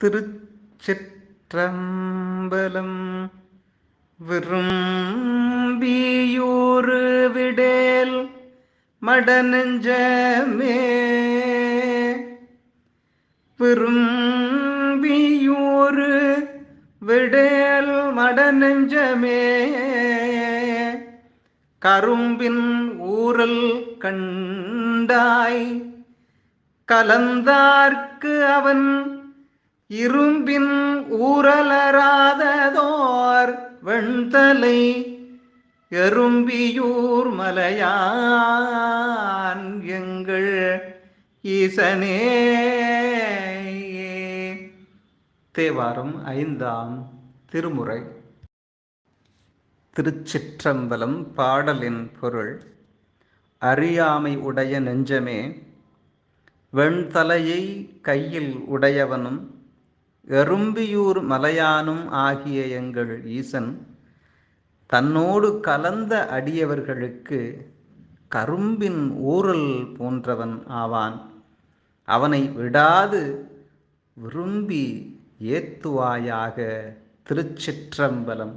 திருச்சிற்றம்பலம் விரும்பியூறு விடேல் மடநெஞ்சமே. விரும்பியூறு விடேல் மடநெஞ்சமே. கரும்பின் ஊரல் கண்டாய் கலந்தார்க்கு அவன் இரும்பின் ஊரலராததோர் வெண்தலை எறும்பியூர் மலையான் எங்கள் ஈசனே. தேவாரம் ஐந்தாம் திருமுறை. திருச்சிற்றம்பலம் பாடலின் பொருள். அறியாமை உடைய நெஞ்சமே வெண்தலையை கையில் உடையவனும் எறும்பியூர் மலையானும் ஆகிய எங்கள் ஈசன் தன்னோடு கலந்த அடியவர்களுக்கு கரும்பின் ஊரல் போன்றவன் ஆவான். அவனை விடாது விரும்பி ஏத்துவாயாக திருச்சிற்றம்பலம்.